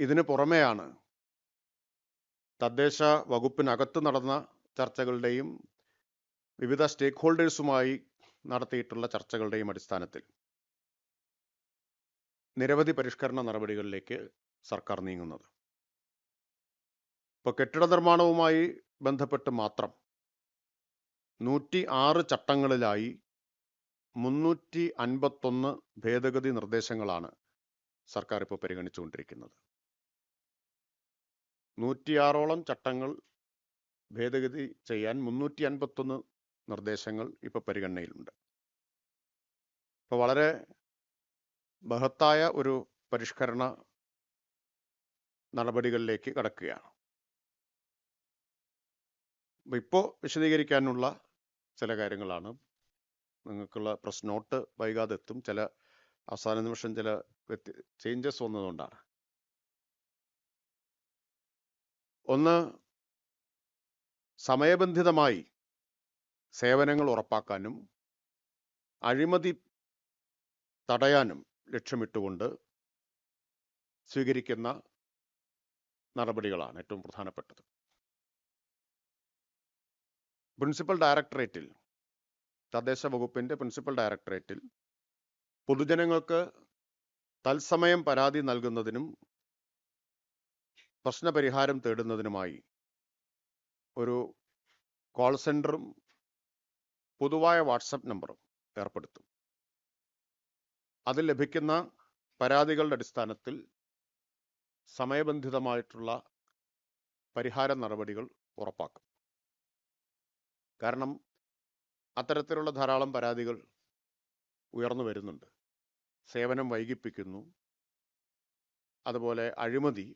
ഇതിന് പുറമെയാണ് തദ്ദേശ വകുപ്പിനകത്ത് നടന്ന ചർച്ചകളുടെയും വിവിധ സ്റ്റേക്ക് ഹോൾഡേഴ്സുമായി നടത്തിയിട്ടുള്ള ചർച്ചകളുടെയും അടിസ്ഥാനത്തിൽ നിരവധി പരിഷ്കരണ നടപടികളിലേക്ക് സർക്കാർ നീങ്ങുന്നത്. ഇപ്പോൾ കെട്ടിട നിർമ്മാണവുമായി ബന്ധപ്പെട്ട് മാത്രം നൂറ്റി ആറ് ചട്ടങ്ങളിലായി മുന്നൂറ്റി അൻപത്തൊന്ന് ഭേദഗതി നിർദ്ദേശങ്ങളാണ് സർക്കാർ ഇപ്പോൾ പരിഗണിച്ചുകൊണ്ടിരിക്കുന്നത്. നൂറ്റിയാറോളം ചട്ടങ്ങൾ ഭേദഗതി ചെയ്യാൻ മുന്നൂറ്റി അൻപത്തൊന്ന് നിർദ്ദേശങ്ങൾ ഇപ്പോൾ പരിഗണനയിലുണ്ട്. ഇപ്പോൾ വളരെ ബഹത്തായ ഒരു പരിഷ്കരണ നടപടികളിലേക്ക് കടക്കുകയാണ്. അപ്പോൾ ഇപ്പോൾ വിശദീകരിക്കാനുള്ള ചില കാര്യങ്ങളാണ്. നിങ്ങൾക്കുള്ള പ്രസ് നോട്ട് വൈകാതെ എത്തും ചില അവസാന നിമിഷം ചില വ്യത്യ ചേഞ്ചസ് വന്നതുകൊണ്ടാണ്. ഒന്ന് സമയബന്ധിതമായി സേവനങ്ങൾ ഉറപ്പാക്കാനും അഴിമതി തടയാനും ലക്ഷ്യമിട്ടുകൊണ്ട് സ്വീകരിക്കുന്ന നടപടികളാണ് ഏറ്റവും പ്രധാനപ്പെട്ടത്. പ്രിൻസിപ്പൽ ഡയറക്ടറേറ്റിൽ തദ്ദേശ വകുപ്പിന്റെ പ്രിൻസിപ്പൽ ഡയറക്ടറേറ്റിൽ പൊതുജനങ്ങൾക്ക് തത്സമയം പരാതി നൽകുന്നതിനും പ്രശ്നപരിഹാരം തേടുന്നതിനുമായി ഒരു കോൾ സെന്ററും പൊതുവായ വാട്സപ്പ് നമ്പറും ഏർപ്പെടുത്തും. അതിൽ ലഭിക്കുന്ന പരാതികളുടെ അടിസ്ഥാനത്തിൽ സമയബന്ധിതമായിട്ടുള്ള പരിഹാര നടപടികൾ ഉറപ്പാക്കും. കാരണം അത്തരത്തിലുള്ള ധാരാളം പരാതികൾ ഉയർന്നു വരുന്നുണ്ട്. സേവനം വൈകിപ്പിക്കുന്നു. അതുപോലെ അഴിമതി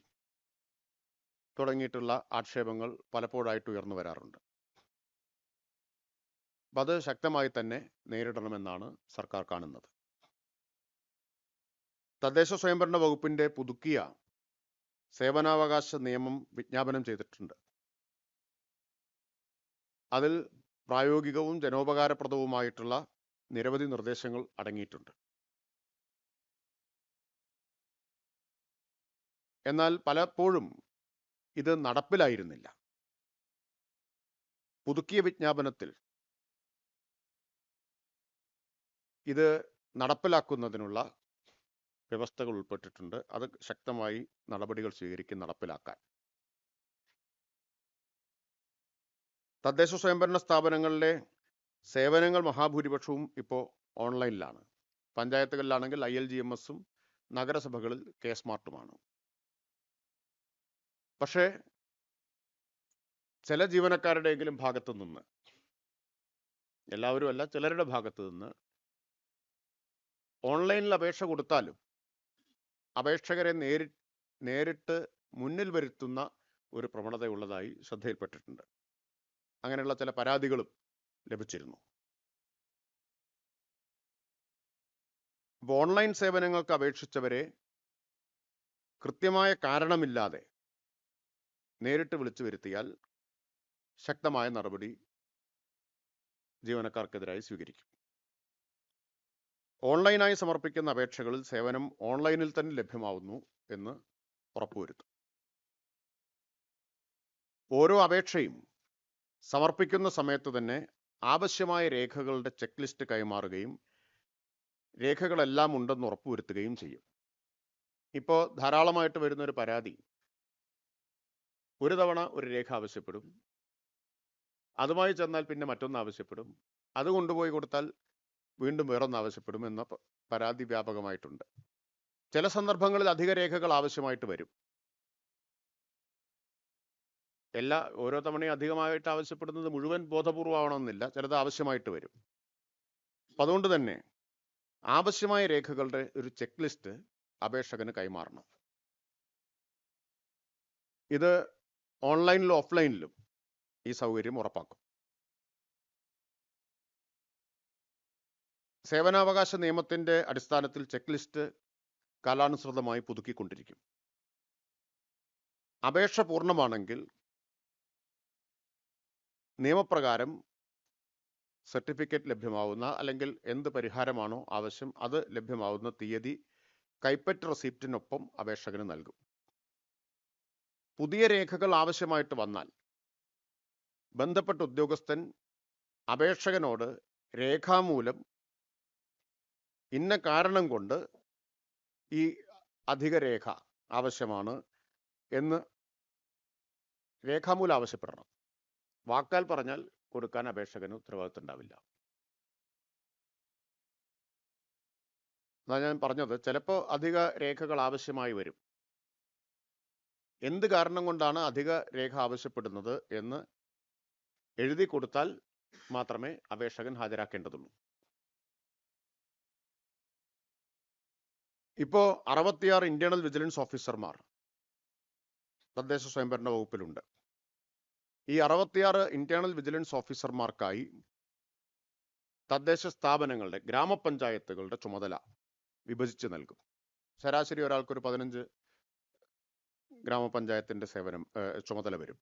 തുടങ്ങിയിട്ടുള്ള ആക്ഷേപങ്ങൾ പലപ്പോഴായിട്ട് ഉയർന്നു വരാറുണ്ട്. അത് ശക്തമായി തന്നെ നേരിടണമെന്നാണ് സർക്കാർ കാണുന്നത്. തദ്ദേശ സ്വയംഭരണ വകുപ്പിന്റെ പുതുക്കിയ സേവനാവകാശ നിയമം വിജ്ഞാപനം ചെയ്തിട്ടുണ്ട്. അതിൽ പ്രായോഗികവും ജനോപകാരപ്രദവുമായിട്ടുള്ള നിരവധി നിർദ്ദേശങ്ങൾ അടങ്ങിയിട്ടുണ്ട്. എന്നാൽ പലപ്പോഴും ഇത് നടപ്പിലായിരുന്നില്ല. പുതുക്കിയ വിജ്ഞാപനത്തിൽ ഇത് നടപ്പിലാക്കുന്നതിനുള്ള വ്യവസ്ഥകൾ ഉൾപ്പെട്ടിട്ടുണ്ട്. അത് ശക്തമായി നടപടികൾ സ്വീകരിക്കും നടപ്പിലാക്കാൻ. തദ്ദേശ സ്വയംഭരണ സ്ഥാപനങ്ങളിലെ സേവനങ്ങൾ മഹാഭൂരിപക്ഷവും ഇപ്പോൾ ഓൺലൈനിലാണ്. പഞ്ചായത്തുകളിലാണെങ്കിൽ ഐ എൽ ജി എം എസും നഗരസഭകളിൽ കെ സ്മാർട്ടുമാണ്. പക്ഷേ ചില ജീവനക്കാരുടെയെങ്കിലും ഭാഗത്തു നിന്ന് എല്ലാവരും അല്ല ചിലരുടെ ഭാഗത്തു നിന്ന് ഓൺലൈനിൽ അപേക്ഷ കൊടുത്താലും അപേക്ഷകരെ നേരി നേരിട്ട് മുന്നിൽ വരുത്തുന്ന ഒരു പ്രവണതയുള്ളതായി ശ്രദ്ധയിൽപ്പെട്ടിട്ടുണ്ട്. അങ്ങനെയുള്ള ചില പരാതികളും ലഭിച്ചിരുന്നു. ഓൺലൈൻ സേവനങ്ങൾക്ക് അപേക്ഷിച്ചവരെ കൃത്യമായ കാരണമില്ലാതെ നേരിട്ട് വിളിച്ചു വരുത്തിയാൽ ശക്തമായ നടപടി ജീവനക്കാർക്കെതിരായി സ്വീകരിക്കും. ഓൺലൈനായി സമർപ്പിക്കുന്ന അപേക്ഷകളിൽ സേവനം ഓൺലൈനിൽ തന്നെ ലഭ്യമാവുന്നു എന്ന് ഉറപ്പുവരുത്തും. ഓരോ അപേക്ഷയും സമർപ്പിക്കുന്ന സമയത്ത് തന്നെ ആവശ്യമായ രേഖകളുടെ ചെക്ക് ലിസ്റ്റ് കൈമാറുകയും രേഖകളെല്ലാം ഉണ്ടെന്ന് ഉറപ്പുവരുത്തുകയും ചെയ്യും. ഇപ്പോൾ ധാരാളമായിട്ട് വരുന്നൊരു പരാതി ഒരു തവണ ഒരു രേഖ ആവശ്യപ്പെടും. അതുമായി ചെന്നാൽ പിന്നെ മറ്റൊന്ന് ആവശ്യപ്പെടും. അത് കൊണ്ടുപോയി കൊടുത്താൽ വീണ്ടും വേറൊന്ന് ആവശ്യപ്പെടും എന്ന പരാതി വ്യാപകമായിട്ടുണ്ട്. ചില സന്ദർഭങ്ങളിൽ അധിക രേഖകൾ ആവശ്യമായിട്ട് വരും. എല്ലാ ഓരോ തവണയും അധികമായിട്ട് ആവശ്യപ്പെടുന്നത് മുഴുവൻ ബോധപൂർവമാവണമെന്നില്ല. ചിലത് ആവശ്യമായിട്ട് വരും. അപ്പം അതുകൊണ്ട് തന്നെ ആവശ്യമായ രേഖകളുടെ ഒരു ചെക്ക് ലിസ്റ്റ് അപേക്ഷകന് കൈമാറണം. ഇത് ഓൺലൈനിലും ഓഫ്ലൈനിലും ഈ സൗകര്യം ഉറപ്പാക്കും. സേവനാവകാശ നിയമത്തിന്റെ അടിസ്ഥാനത്തിൽ ചെക്ക് ലിസ്റ്റ് കാലാനുസൃതമായി പുതുക്കിക്കൊണ്ടിരിക്കും. അപേക്ഷ പൂർണമാണെങ്കിൽ നിയമപ്രകാരം സർട്ടിഫിക്കറ്റ് ലഭ്യമാവുന്ന അല്ലെങ്കിൽ എന്ത് പരിഹാരമാണോ ആവശ്യം അത് ലഭ്യമാവുന്ന തീയതി കൈപ്പറ്റ് റെസീപ്റ്റിനൊപ്പം അപേക്ഷകന് നൽകും. പുതിയ രേഖകൾ ആവശ്യമായിട്ട് വന്നാൽ ബന്ധപ്പെട്ട ഉദ്യോഗസ്ഥൻ അപേക്ഷകനോട് രേഖാമൂലം ഇന്ന കാരണം കൊണ്ട് ഈ അധിക രേഖ ആവശ്യമാണ് എന്ന് രേഖാമൂലം ആവശ്യപ്പെടണം. വാക്കാൽ പറഞ്ഞാൽ കൊടുക്കാൻ അപേക്ഷകന് ഉത്തരവാദിത്വം ഉണ്ടാവില്ല. എന്നാ ഞാൻ പറഞ്ഞത് ചിലപ്പോൾ അധിക രേഖകൾ ആവശ്യമായി വരും. എന്ത് കാരണം കൊണ്ടാണ് അധിക രേഖ ആവശ്യപ്പെടുന്നത് എന്ന് എഴുതി കൊടുത്താൽ മാത്രമേ അപേക്ഷകൻ ഹാജരാക്കേണ്ടതുള്ളൂ. ഇപ്പോ അറുപത്തിയാറ് ഇന്റേണൽ വിജിലൻസ് ഓഫീസർമാർ തദ്ദേശ സ്വയംഭരണ വകുപ്പിലുണ്ട്. ഈ അറുപത്തിയാറ് ഇന്റേണൽ വിജിലൻസ് ഓഫീസർമാർക്കായി തദ്ദേശ സ്ഥാപനങ്ങളുടെ ഗ്രാമപഞ്ചായത്തുകളുടെ ചുമതല വിഭജിച്ച് നൽകും. ശരാശരി ഒരാൾക്കൊരു പതിനഞ്ച് ഗ്രാമപഞ്ചായത്തിന്റെ സേവനം ചുമതല വരും.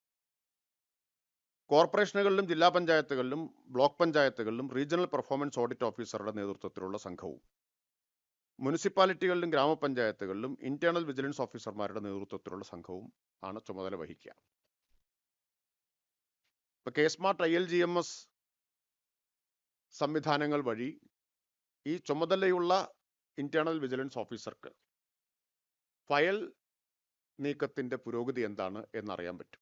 കോർപ്പറേഷനുകളിലും ജില്ലാ പഞ്ചായത്തുകളിലും ബ്ലോക്ക് പഞ്ചായത്തുകളിലും റീജിയണൽ പെർഫോമൻസ് ഓഡിറ്റ് ഓഫീസറുടെ നേതൃത്വത്തിലുള്ള സംഘവും. മുനിസിപ്പാലിറ്റികളിലും ഗ്രാമപഞ്ചായത്തുകളിലും ഇന്റേണൽ വിജിലൻസ് ഓഫീസർമാരുടെ നേതൃത്വത്തിലുള്ള സംഘവും ആണ് ചുമതല വഹിക്കുക. ഇപ്പൊ K smart I L G M S സംവിധാനങ്ങൾ വഴി ഈ ചുമതലയുള്ള ഇന്റേണൽ വിജിലൻസ് ഓഫീസർക്ക് ഫയൽ നീക്കത്തിന്റെ പുരോഗതി എന്താണ് എന്നറിയാൻ പറ്റും.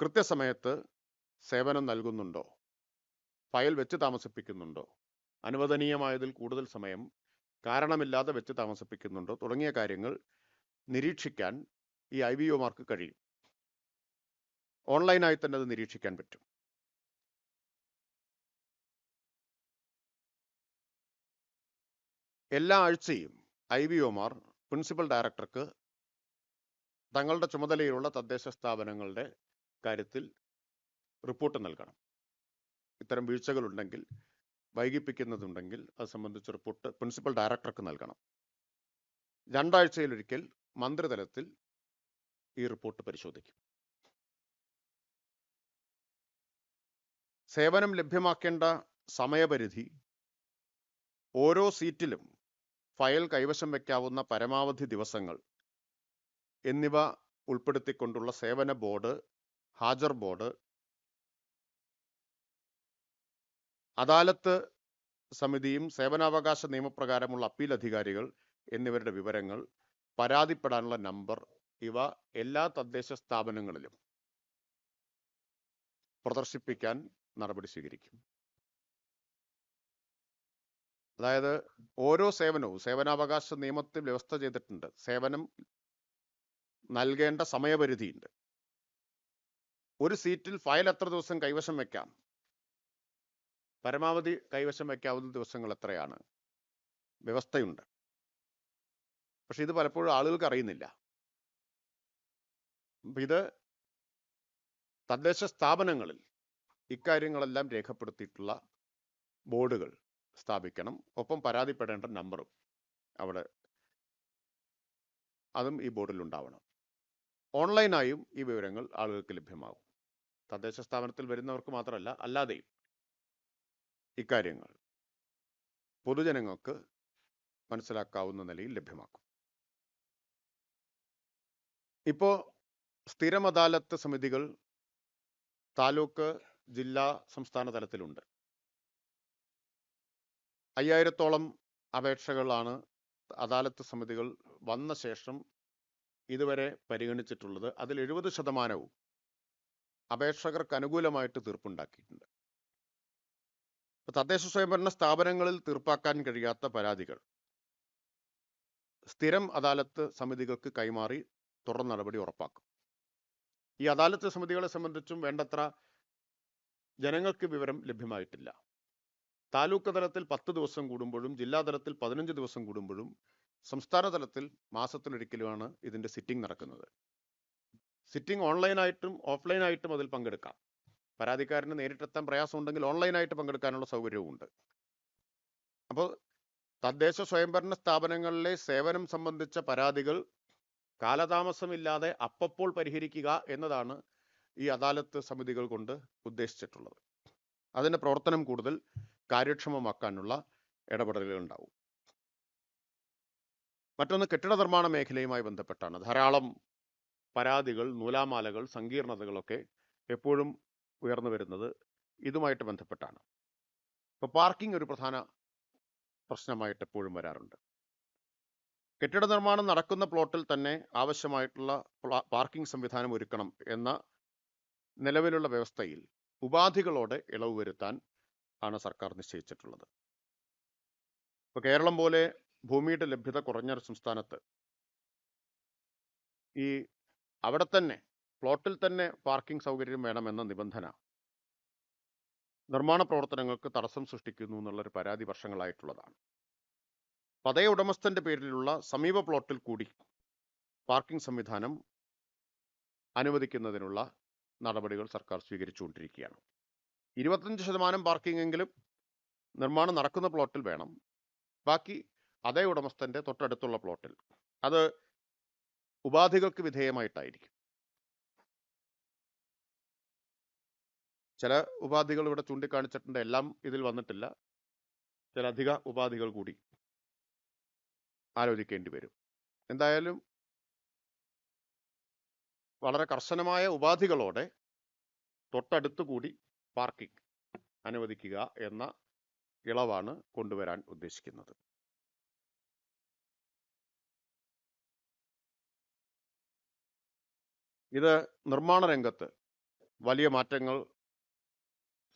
കൃത്യസമയത്ത് സേവനം നൽകുന്നുണ്ടോ? ഫയൽ വെച്ച് താമസിപ്പിക്കുന്നുണ്ടോ? അനുവദനീയമായതിൽ കൂടുതൽ സമയം കാരണമില്ലാതെ വെച്ച് താമസിപ്പിക്കുന്നുണ്ടോ? തുടങ്ങിയ കാര്യങ്ങൾ നിരീക്ഷിക്കാൻ ഈ ഐ വി ഒമാർക്ക് കഴിയും. ഓൺലൈനായി തന്നെ അത് നിരീക്ഷിക്കാൻ പറ്റും. എല്ലാ ആഴ്ചയും ഐ വി ഒമാർ പ്രിൻസിപ്പൽ ഡയറക്ടർക്ക് തങ്ങളുടെ ചുമതലയിലുള്ള തദ്ദേശ സ്ഥാപനങ്ങളുടെ കാര്യത്തിൽ റിപ്പോർട്ട് നൽകണം. ഇത്തരം വീഴ്ചകളുണ്ടെങ്കിൽ വൈകിപ്പിക്കുന്നതുണ്ടെങ്കിൽ അത് സംബന്ധിച്ച് റിപ്പോർട്ട് പ്രിൻസിപ്പൽ ഡയറക്ടർക്ക് നൽകണം. രണ്ടാഴ്ചയിലൊരിക്കൽ മന്ത്രിതലത്തിൽ ഈ റിപ്പോർട്ട് പരിശോധിക്കും. സേവനം ലഭ്യമാക്കേണ്ട സമയപരിധി ഓരോ സീറ്റിലും ഫയൽ കൈവശം വയ്ക്കാവുന്ന പരമാവധി ദിവസങ്ങൾ എന്നിവ ഉൾപ്പെടുത്തിക്കൊണ്ടുള്ള സേവന ബോർഡ് ഹാജർ ബോർഡ്. അദാലത്ത് സമിതിയും സേവനാവകാശ നിയമപ്രകാരമുള്ള അപ്പീൽ അധികാരികൾ എന്നിവരുടെ വിവരങ്ങൾ പരാതിപ്പെടാനുള്ള നമ്പർ ഇവ എല്ലാ തദ്ദേശ സ്ഥാപനങ്ങളിലും പ്രദർശിപ്പിക്കാൻ നടപടി സ്വീകരിക്കും. അതായത് ഓരോ സേവനവും സേവനാവകാശ നിയമത്തിൽ വ്യവസ്ഥ ചെയ്തിട്ടുണ്ട്. സേവനം നൽകേണ്ട സമയപരിധിയുണ്ട്. ഒരു സീറ്റിൽ ഫയൽ എത്ര ദിവസം കൈവശം വെക്കാം? പരമാവധി കൈവശം വയ്ക്കാവുന്ന ദിവസങ്ങൾ എത്രയാണ്? വ്യവസ്ഥയുണ്ട്. പക്ഷെ ഇത് പലപ്പോഴും ആളുകൾക്ക് അറിയുന്നില്ല. ഇത് തദ്ദേശ സ്ഥാപനങ്ങളിൽ ഇക്കാര്യങ്ങളെല്ലാം രേഖപ്പെടുത്തിയിട്ടുള്ള ബോർഡുകൾ. സ്ഥാപിക്കണം. ഒപ്പം പരാതിപ്പെടേണ്ട നമ്പറും അവിടെ അതും ഈ ബോർഡിൽ ഉണ്ടാവണം. ഓൺലൈനായും ഈ വിവരങ്ങൾ ആളുകൾക്ക് ലഭ്യമാകും. തദ്ദേശ സ്ഥാപനത്തിൽ വരുന്നവർക്ക് മാത്രമല്ല അല്ലാതെയും ഇക്കാര്യങ്ങൾ പൊതുജനങ്ങൾക്ക് മനസ്സിലാക്കാവുന്ന നിലയിൽ ലഭ്യമാക്കും. ഇപ്പോൾ സ്ഥിരം അദാലത്ത് സമിതികൾ താലൂക്ക് ജില്ലാ സംസ്ഥാന തലത്തിലുണ്ട്. അയ്യായിരത്തോളം അപേക്ഷകളാണ് അദാലത്ത് സമിതികൾ വന്ന ശേഷം ഇതുവരെ പരിഗണിച്ചിട്ടുള്ളത്. അതിൽ എഴുപത് ശതമാനവും അപേക്ഷകർക്ക് അനുകൂലമായിട്ട് തീർപ്പുണ്ടാക്കിയിട്ടുണ്ട്. തദ്ദേശ സ്വയംഭരണ സ്ഥാപനങ്ങളിൽ തീർപ്പാക്കാൻ കഴിയാത്ത പരാതികൾ. സ്ഥിരം അദാലത്ത് സമിതികൾക്ക് കൈമാറി തുടർ നടപടി ഉറപ്പാക്കും. ഈ അദാലത്ത് സമിതികളെ സംബന്ധിച്ചും വേണ്ടത്ര ജനങ്ങൾക്ക് വിവരം ലഭ്യമായിട്ടില്ല. താലൂക്ക് തലത്തിൽ പത്ത് ദിവസം കൂടുമ്പോഴും ജില്ലാ തലത്തിൽ പതിനഞ്ച് ദിവസം കൂടുമ്പോഴും സംസ്ഥാന തലത്തിൽ മാസത്തിലൊരിക്കലുമാണ് ഇതിന്റെ സിറ്റിംഗ് നടക്കുന്നത്. സിറ്റിംഗ് ഓൺലൈനായിട്ടും ഓഫ്ലൈനായിട്ടും അതിൽ പങ്കെടുക്കാം. പരാതിക്കാരന് നേരിട്ടെത്താൻ പ്രയാസമുണ്ടെങ്കിൽ ഓൺലൈനായിട്ട് പങ്കെടുക്കാനുള്ള സൗകര്യവുമുണ്ട് അപ്പോൾ തദ്ദേശ സ്വയംഭരണ സ്ഥാപനങ്ങളിലെ സേവനം സംബന്ധിച്ച പരാതികൾ കാലതാമസമില്ലാതെ അപ്പപ്പോൾ പരിഹരിക്കുക എന്നതാണ് ഈ അദാലത്ത് സമിതികൾ കൊണ്ട് ഉദ്ദേശിച്ചിട്ടുള്ളത്. അതിന്റെ പ്രവർത്തനം കൂടുതൽ കാര്യക്ഷമമാക്കാനുള്ള ഇടപെടലുകൾ ഉണ്ടാവും മറ്റൊന്ന് കെട്ടിട നിർമ്മാണ മേഖലയുമായി ബന്ധപ്പെട്ടാണ്. ധാരാളം പരാതികൾ നൂലാമാലകൾ സങ്കീർണതകളൊക്കെ എപ്പോഴും ഉയർന്നു വരുന്നത് ഇതുമായിട്ട് ബന്ധപ്പെട്ടാണ്. ഇപ്പോൾ പാർക്കിംഗ് ഒരു പ്രധാന പ്രശ്നമായിട്ട് എപ്പോഴും വരാറുണ്ട്. കെട്ടിട നിർമ്മാണം നടക്കുന്ന പ്ലോട്ടിൽ തന്നെ ആവശ്യമായിട്ടുള്ള പാർക്കിംഗ് സംവിധാനം ഒരുക്കണം എന്ന നിലവിലുള്ള വ്യവസ്ഥയിൽ ഉപാധികളോടെ ഇളവ് വരുത്താൻ ആണ് സർക്കാർ നിശ്ചയിച്ചിട്ടുള്ളത്. ഇപ്പൊ കേരളം പോലെ ഭൂമിയുടെ ലഭ്യത കുറഞ്ഞ ഒരു സംസ്ഥാനത്ത് ഈ അവിടെ തന്നെ പ്ലോട്ടിൽ തന്നെ പാർക്കിംഗ് സൗകര്യം വേണമെന്ന നിബന്ധന നിർമ്മാണ പ്രവർത്തനങ്ങൾക്ക് തടസ്സം സൃഷ്ടിക്കുന്നു എന്നുള്ളൊരു പരാതി വർഷങ്ങളായിട്ടുള്ളതാണ്. പതയ ഉടമസ്ഥന്റെ പേരിലുള്ള സമീപ പ്ലോട്ടിൽ കൂടി പാർക്കിംഗ് സംവിധാനം അനുവദിക്കുന്നതിനുള്ള നടപടികൾ സർക്കാർ സ്വീകരിച്ചുകൊണ്ടിരിക്കുകയാണ്. ഇരുപത്തഞ്ച് ശതമാനം പാർക്കിങ്ങെങ്കിലും നിർമ്മാണം നടക്കുന്ന പ്ലോട്ടിൽ വേണം. ബാക്കി അതേ ഉടമസ്ഥന്റെ തൊട്ടടുത്തുള്ള പ്ലോട്ടിൽ. അത് ഉപാധികൾക്ക് വിധേയമായിട്ടായിരിക്കും. ചില ഉപാധികൾ ഇവിടെ ചൂണ്ടിക്കാണിച്ചിട്ടുണ്ട്. എല്ലാം ഇതിൽ വന്നിട്ടില്ല. ചില അധിക ഉപാധികൾ കൂടി ആലോചിക്കേണ്ടി വരും. എന്തായാലും വളരെ കർശനമായ ഉപാധികളോടെ തൊട്ടടുത്ത് കൂടി പാർക്കിംഗ് അനുവദിക്കുക എന്ന ഇളവാണ് കൊണ്ടുവരാൻ ഉദ്ദേശിക്കുന്നത്. ഇത് നിർമ്മാണ രംഗത്ത് വലിയ മാറ്റങ്ങൾ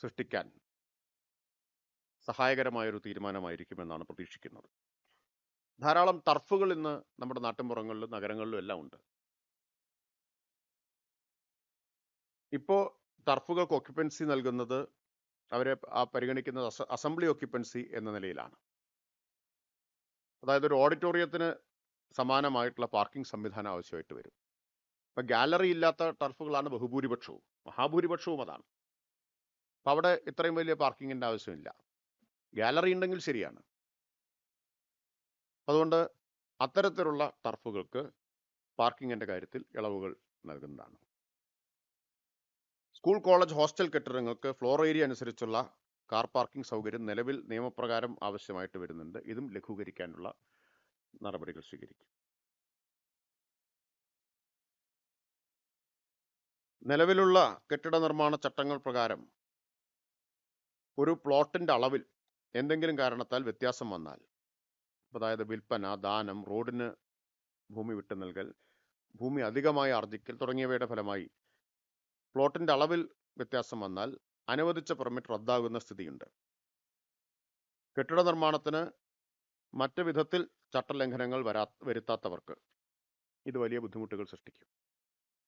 സൃഷ്ടിക്കാൻ സഹായകരമായൊരു തീരുമാനമായിരിക്കുമെന്നാണ് പ്രതീക്ഷിക്കുന്നത്. ധാരാളം ടർഫുകൾ ഇന്ന് നമ്മുടെ നാട്ടിൻപുറങ്ങളിലും നഗരങ്ങളിലും എല്ലാം ഉണ്ട്. ഇപ്പോൾ ടർഫുകൾക്ക് ഒക്യുപ്പൻസി നൽകുന്നത് അവരെ ആ പരിഗണിക്കുന്നത് അസ- അസംബ്ലി ഒക്യുപ്പൻസി എന്ന നിലയിലാണ്. അതായത് ഒരു ഓഡിറ്റോറിയത്തിന് സമാനമായിട്ടുള്ള പാർക്കിംഗ് സംവിധാനം ആവശ്യമായിട്ട് വരും. ഇപ്പം ഗാലറി ഇല്ലാത്ത ടർഫുകളാണ് ബഹുഭൂരിപക്ഷവും. മഹാഭൂരിപക്ഷവും അതാണ്. അപ്പം അവിടെ ഇത്രയും വലിയ പാർക്കിങ്ങിന്റെ ആവശ്യമില്ല. ഗാലറി ഉണ്ടെങ്കിൽ ശരിയാണ്. അതുകൊണ്ട് അത്തരത്തിലുള്ള ടർഫുകൾക്ക് പാർക്കിങ്ങിന്റെ കാര്യത്തിൽ ഇളവുകൾ നൽകുന്നതാണ്. സ്കൂൾ കോളേജ് ഹോസ്റ്റൽ കെട്ടിടങ്ങൾക്ക് ഫ്ലോർ ഏരിയ അനുസരിച്ചുള്ള കാർ പാർക്കിംഗ് സൗകര്യം നിലവിൽ നിയമപ്രകാരം ആവശ്യമായിട്ട് വരുന്നുണ്ട്. ഇതും ലഘൂകരിക്കാനുള്ള നടപടികൾ സ്വീകരിക്കും. നിലവിലുള്ള കെട്ടിട നിർമ്മാണ ചട്ടങ്ങൾ പ്രകാരം ഒരു പ്ലോട്ടിന്റെ അളവിൽ എന്തെങ്കിലും കാരണത്താൽ വ്യത്യാസം വന്നാൽ അതായത് വിൽപ്പന ദാനം റോഡിന് ഭൂമി വിട്ടു നൽകൽ ഭൂമി അധികമായി ആർജിക്കൽ തുടങ്ങിയവയുടെ ഫലമായി പ്ലോട്ടിന്റെ അളവിൽ വ്യത്യാസം വന്നാൽ അനുവദിച്ച പെർമിറ്റ് റദ്ദാകുന്ന സ്ഥിതിയുണ്ട്. കെട്ടിട നിർമ്മാണത്തിന് മറ്റു വിധത്തിൽ ചട്ടലംഘനങ്ങൾ വരാ വരുത്താത്തവർക്ക് ഇത് വലിയ ബുദ്ധിമുട്ടുകൾ സൃഷ്ടിക്കും.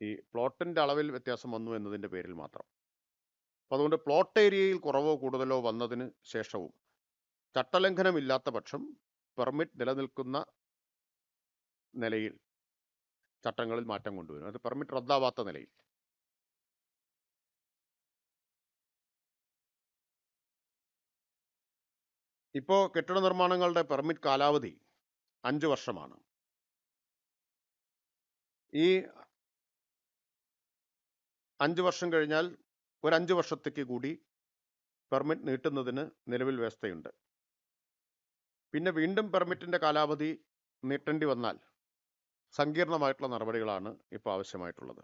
ഈ പ്ലോട്ടിന്റെ അളവിൽ വ്യത്യാസം വന്നു എന്നതിന്റെ പേരിൽ മാത്രം. അപ്പം അതുകൊണ്ട് പ്ലോട്ട് ഏരിയയിൽ കുറവോ കൂടുതലോ വന്നതിന് ശേഷവും ചട്ടലംഘനമില്ലാത്ത പക്ഷം പെർമിറ്റ് നിലനിൽക്കുന്ന നിലയിൽ ചട്ടങ്ങളിൽ മാറ്റം കൊണ്ടുവരും. അത് പെർമിറ്റ് റദ്ദാവാത്ത നിലയിൽ. ഇപ്പോ കെട്ടിട നിർമ്മാണങ്ങളുടെ പെർമിറ്റ് കാലാവധി അഞ്ച് വർഷമാണ്. ഈ അഞ്ച് വർഷം കഴിഞ്ഞാൽ ഒരു അഞ്ച് വർഷത്തേക്ക് കൂടി പെർമിറ്റ് നീട്ടുന്നതിന് നിലവിൽ വ്യവസ്ഥയുണ്ട്. പിന്നെ വീണ്ടും പെർമിറ്റിന്റെ കാലാവധി നീട്ടേണ്ടി വന്നാൽ സങ്കീർണമായിട്ടുള്ള നടപടികളാണ് ഇപ്പോൾ ആവശ്യമായിട്ടുള്ളത്.